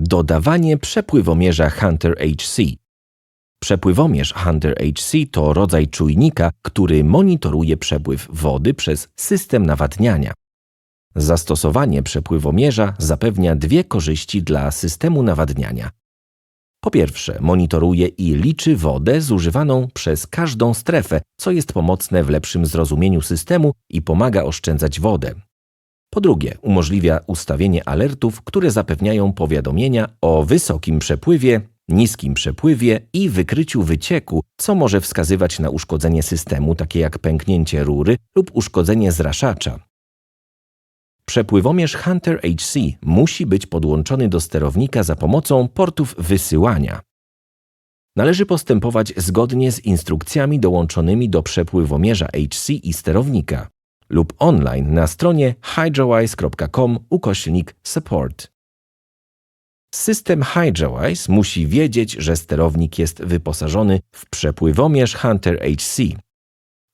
Dodawanie przepływomierza Hunter HC. Przepływomierz Hunter HC to rodzaj czujnika, który monitoruje przepływ wody przez system nawadniania. Zastosowanie przepływomierza zapewnia dwie korzyści dla systemu nawadniania. Po pierwsze, monitoruje i liczy wodę zużywaną przez każdą strefę, co jest pomocne w lepszym zrozumieniu systemu i pomaga oszczędzać wodę. Po drugie, umożliwia ustawienie alertów, które zapewniają powiadomienia o wysokim przepływie, niskim przepływie i wykryciu wycieku, co może wskazywać na uszkodzenie systemu, takie jak pęknięcie rury lub uszkodzenie zraszacza. Przepływomierz Hunter HC musi być podłączony do sterownika za pomocą portów wysyłania. Należy postępować zgodnie z instrukcjami dołączonymi do przepływomierza HC i sterownika lub online na stronie hydrowise.com ukośnik support. System Hydrowise musi wiedzieć, że sterownik jest wyposażony w przepływomierz Hunter HC.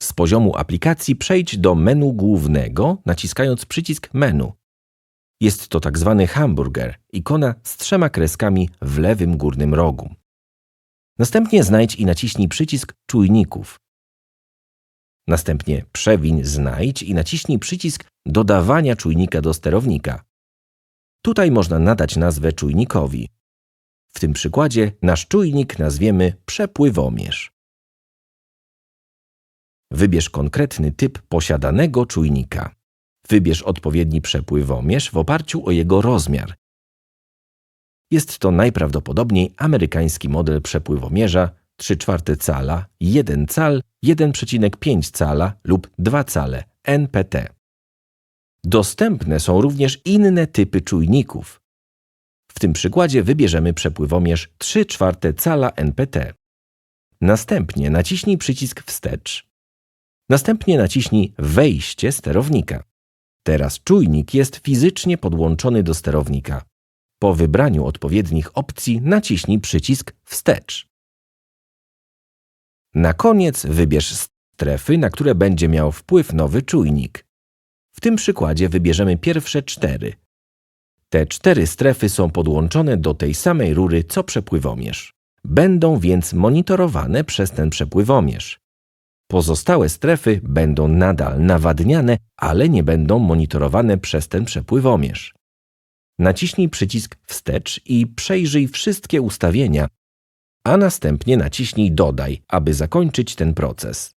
Z poziomu aplikacji przejdź do menu głównego, naciskając przycisk menu. Jest to tak zwany hamburger, ikona z trzema kreskami w lewym górnym rogu. Następnie znajdź i naciśnij przycisk czujników. Następnie przewiń znajdź i naciśnij przycisk dodawania czujnika do sterownika. Tutaj można nadać nazwę czujnikowi. W tym przykładzie nasz czujnik nazwiemy przepływomierz. Wybierz konkretny typ posiadanego czujnika. Wybierz odpowiedni przepływomierz w oparciu o jego rozmiar. Jest to najprawdopodobniej amerykański model przepływomierza 3 czwarte cala, 1 cal, 1,5 cala lub 2 cale NPT. Dostępne są również inne typy czujników. W tym przykładzie wybierzemy przepływomierz 3 czwarte cala NPT. Następnie naciśnij przycisk wstecz. Następnie naciśnij wejście sterownika. Teraz czujnik jest fizycznie podłączony do sterownika. Po wybraniu odpowiednich opcji naciśnij przycisk wstecz. Na koniec wybierz strefy, na które będzie miał wpływ nowy czujnik. W tym przykładzie wybierzemy pierwsze cztery. Te cztery strefy są podłączone do tej samej rury co przepływomierz. Będą więc monitorowane przez ten przepływomierz. Pozostałe strefy będą nadal nawadniane, ale nie będą monitorowane przez ten przepływomierz. Naciśnij przycisk wstecz i przejrzyj wszystkie ustawienia, a następnie naciśnij Dodaj, aby zakończyć ten proces.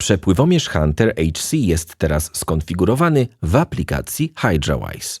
Przepływomierz Hunter HC jest teraz skonfigurowany w aplikacji HydroWise.